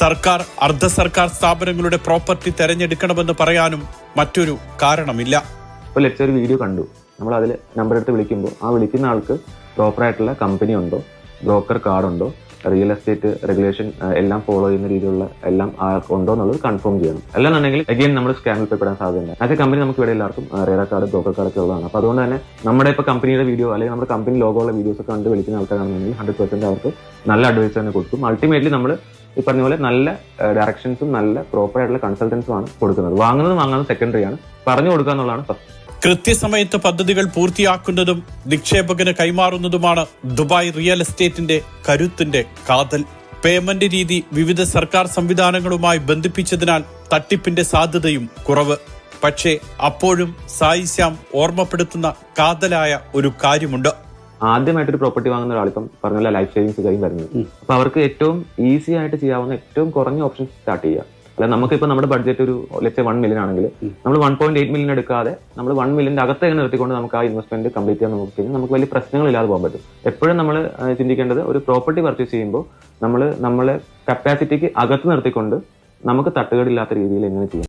സർക്കാർ അർദ്ധ സർക്കാർ സ്ഥാപനങ്ങളുടെ പ്രോപ്പർട്ടി തെരഞ്ഞെടുക്കണമെന്ന് പറയാനും മറ്റൊരു കാരണമില്ല. ഒരു വീഡിയോ കണ്ടു. നമ്മൾ അതിൽ നമ്പർ എടുത്ത് വിളിക്കുമ്പോൾ ആ വിളിക്കുന്ന ആൾക്ക് പ്രോപ്പർ ആയിട്ടുള്ള കമ്പനി ഉണ്ടോ ബ്രോക്കർ കാർഡ് ഉണ്ടോ റിയൽ എസ്റ്റേറ്റ് റെഗുലേഷൻ എല്ലാം ഫോളോ ചെയ്യുന്ന രീതിയിലുള്ള എല്ലാം ഉണ്ടോ എന്നുള്ളത് കൺഫേം ചെയ്യണം. അല്ലാന്നുണ്ടെങ്കിൽ അഗെയിൻ നമ്മൾ സ്കാമിൽ പെടാൻ സാധ്യതയുണ്ട്. അതൊക്കെ കമ്പനി നമുക്ക് ഇവിടെ എല്ലാവർക്കും റേറ കാർഡ് ബ്രോക്കർ കാർഡ് ഒക്കെ ഉള്ളതാണ്. അപ്പോൾ അതുകൊണ്ട് തന്നെ നമ്മുടെ ഇപ്പോൾ കമ്പനിയുടെ വീഡിയോ അല്ലെങ്കിൽ നമ്മുടെ കമ്പനി ലോഗോ ഉള്ള വീഡിയോസ് ഒക്കെ കണ്ട് വിളിക്കുന്ന ആൾക്കാരാണെന്നുണ്ടെങ്കിൽ ഹൺഡ്രഡ് പെർസെന്റ് അവർക്ക് നല്ല അഡ്വൈസ് തന്നെ കൊടുക്കും. അൾട്ടിമേറ്റ്ലി നമ്മൾ ഈ പറഞ്ഞ പോലെ നല്ല ഡയറക്ഷൻസും നല്ല പ്രോപ്പർ ആയിട്ടുള്ള കൺസൾട്ടൻസും ആണ് കൊടുക്കുന്നത്. വാങ്ങുന്നത് വാങ്ങുന്നത് സെക്കൻഡറി ആണ്. പറഞ്ഞു കൊടുക്കുക എന്നുള്ളതാണ് കൃത്യസമയത്ത് പദ്ധതികൾ പൂർത്തിയാക്കുന്നതും നിക്ഷേപകന് കൈമാറുന്നതുമാണ് ദുബായ് റിയൽ എസ്റ്റേറ്റിന്റെ കരുത്തിന്റെ കാതൽ. പേയ്മെന്റ് രീതി വിവിധ സർക്കാർ സംവിധാനങ്ങളുമായി ബന്ധിപ്പിച്ചതിനാൽ തട്ടിപ്പിന്റെ സാധ്യതയും കുറവ്. പക്ഷേ അപ്പോഴും സായി ശ്യാം ഓർമ്മപ്പെടുത്തുന്ന കാതലായ ഒരു കാര്യമുണ്ട്. ആദ്യമായിട്ട് ഒരു പ്രോപ്പർട്ടി വാങ്ങുന്ന ഒരാളിപ്പം പറഞ്ഞ ലൈഫ് സേവിങ്സ് കാര്യം വരുന്നത്. അപ്പൊ അവർക്ക് ഏറ്റവും ഈസി ആയിട്ട് ചെയ്യാവുന്ന ഏറ്റവും കുറഞ്ഞ ഓപ്ഷൻ സ്റ്റാർട്ട് ചെയ്യുക. അല്ല നമുക്കിപ്പോൾ നമ്മുടെ ബഡ്ജറ്റ് ഒരു ലക്ഷം വൺ മില്യൺ ആണെങ്കിൽ നമ്മൾ വൺ പോയിന്റ് എയ്റ്റ് മില്യൺ എടുക്കാതെ നമ്മൾ വൺ മില്യന്റെ അകത്ത് എങ്ങനെ നിർത്തിക്കൊണ്ട് നമുക്ക് ആ ഇൻവെസ്റ്റ്മെന്റ് കംപ്ലീറ്റ് ചെയ്യാൻ നോക്കി കഴിഞ്ഞാൽ നമുക്ക് വലിയ പ്രശ്നങ്ങളില്ലാതെ പോകാൻ പറ്റും. എപ്പോഴും നമ്മൾ ചിന്തിക്കേണ്ടത് ഒരു പ്രോപ്പർട്ടി പർച്ചേസ് ചെയ്യുമ്പോൾ നമ്മൾ നമ്മളെ കപ്പാസിറ്റിക്ക് അകത്ത് നിർത്തിക്കൊണ്ട് നമുക്ക് തട്ടുകേടില്ലാത്ത രീതിയിൽ എങ്ങനെ ചെയ്യാം?